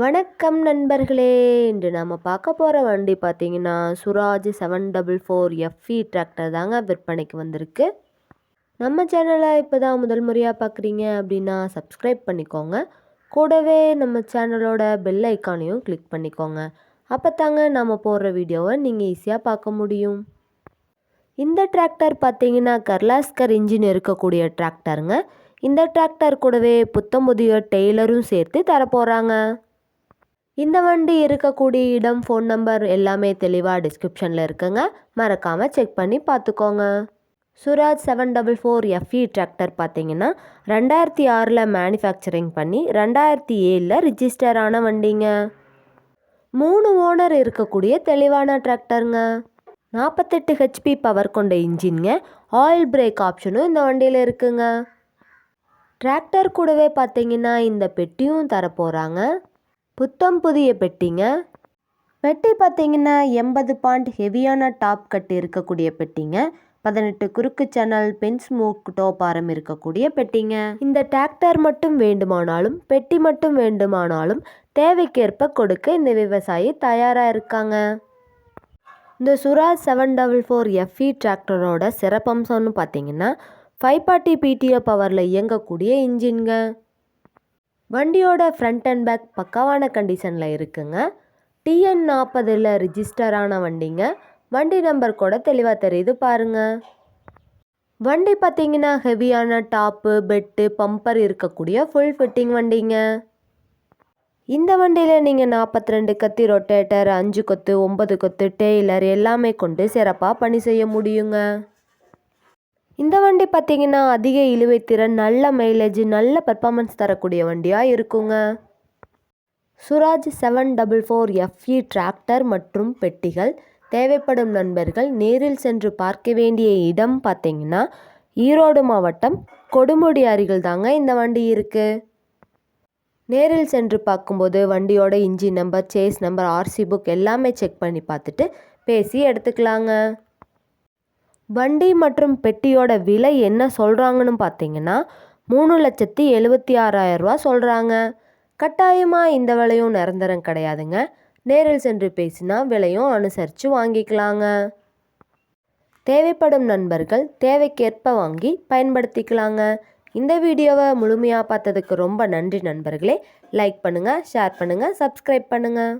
வணக்கம் நண்பர்களே. இன்று நாம் பார்க்க போகிற வண்டி பார்த்தீங்கன்னா Swaraj seven double four FE tractor தாங்க விற்பனைக்கு வந்திருக்கு. நம்ம சேனலை இப்போ தான் முதல் முறையாக பார்க்குறீங்க அப்படின்னா சப்ஸ்கிரைப் பண்ணிக்கோங்க. கூடவே நம்ம சேனலோட பெல் ஐக்கானையும் கிளிக் பண்ணிக்கோங்க. அப்போ தாங்க நாம் போடுற வீடியோவை நீங்கள் ஈஸியாக பார்க்க முடியும். இந்த டிராக்டர் பார்த்தீங்கன்னா கர்லாஸ்கர் இன்ஜின் இருக்கக்கூடிய டிராக்டருங்க இந்த டிராக்டர் கூடவே புத்தம் புதிய டெய்லரும் சேர்த்து தரப்போகிறாங்க இந்த வண்டி இருக்கக்கூடிய இடம் ஃபோன் நம்பர் எல்லாமே தெளிவாக டிஸ்கிரிப்ஷனில் இருக்குங்க. மறக்காமல் செக் பண்ணி பார்த்துக்கோங்க. Swaraj seven double four FE tractor பார்த்தீங்கன்னா ரெண்டாயிரத்தி ஆறில் மேனுஃபேக்சரிங் பண்ணி ரெண்டாயிரத்தி ஏழில் ரிஜிஸ்டர் ஆன வண்டிங்க. மூணு ஓனர் இருக்கக்கூடிய தெளிவான டிராக்டருங்க நாற்பத்தெட்டு ஹெச்பி பவர் கொண்ட இன்ஜின்ங்க ஆயில் பிரேக் ஆப்ஷனும் இந்த வண்டியில் இருக்குங்க. டிராக்டர் கூடவே பார்த்தீங்கன்னா இந்த பெட்டியும் தரப்போகிறாங்க புத்தம் புதிய பெட்டிங்க. பெட்டி பார்த்தீங்கன்னா எண்பது பாயிண்ட் ஹெவியான டாப் கட் இருக்கக்கூடிய பெட்டிங்க. பதினெட்டு குறுக்கு சேனல் பென் ஸ்மோக் டோப்பாரம் இருக்கக்கூடிய பெட்டிங்க. இந்த டிராக்டர் மட்டும் வேண்டுமானாலும் பெட்டி மட்டும் வேண்டுமானாலும் தேவைக்கேற்ப கொடுக்க இந்த விவசாயி தயாராக இருக்காங்க. இந்த Swaraj seven double four FE டிராக்டரோட சிறப்பம்சம்னு பார்த்தீங்கன்னா ஃபைவ் பார்ட்டி பிடிஓ பவரில் இயங்கக்கூடிய இன்ஜின்ங்க. வண்டியோட ஃப்ரண்ட் அண்ட் பேக் பக்காவான கண்டிஷனில் இருக்குங்க. டிஎன் நாற்பதில் ரிஜிஸ்டரான வண்டிங்க. வண்டி நம்பர் கூட தெளிவாக தெரியுது பாருங்க. வண்டி பார்த்தீங்கன்னா ஹெவியான டாப்பு பெட்டு பம்பர் இருக்கக்கூடிய ஃபுல் ஃபிட்டிங் வண்டிங்க. இந்த வண்டியில் நீங்கள் நாற்பத்தி ரெண்டு கத்தி ரொட்டேட்டர் அஞ்சு கொத்து ஒன்பது கொத்து டெய்லர் எல்லாமே கொண்டு சிறப்பாக பணி செய்ய முடியுங்க. இந்த வண்டி பார்த்தீங்கன்னா அதிக இழுவை திறன் நல்ல மைலேஜ் நல்ல பெர்ஃபார்மன்ஸ் தரக்கூடிய வண்டியாக இருக்குங்க. Swaraj seven double four FE tractor மற்றும் பெட்டிகள். தேவைப்படும் நண்பர்கள் நேரில் சென்று பார்க்க வேண்டிய இடம் பார்த்தீங்கன்னா ஈரோடு மாவட்டம் கொடுமுடி அருகில் தாங்க இந்த வண்டி இருக்குது நேரில் சென்று பார்க்கும்போது வண்டியோட engine number chassis number RC book எல்லாமே செக் பண்ணி பார்த்துட்டு பேசி எடுத்துக்கலாங்க. வண்டி மற்றும் பெட்டியோட விலை என்ன சொல்கிறாங்கன்னு பார்த்தீங்கன்னா மூணு லட்சத்தி எழுபத்தி ஆறாயிரரூவா சொல்கிறாங்க கட்டாயமாக இந்த விலையும் நிரந்தரம் கிடையாதுங்க. நேரில் சென்று பேசினா விலையும் அனுசரித்து வாங்கிக்கலாங்க. தேவைப்படும் நண்பர்கள் தேவைக்கேற்ப வாங்கி பயன்படுத்திக்கலாங்க. இந்த வீடியோவை முழுமையாக பார்த்ததுக்கு ரொம்ப நன்றி நண்பர்களே. லைக் பண்ணுங்கள் ஷேர் பண்ணுங்கள் சப்ஸ்கிரைப் பண்ணுங்கள்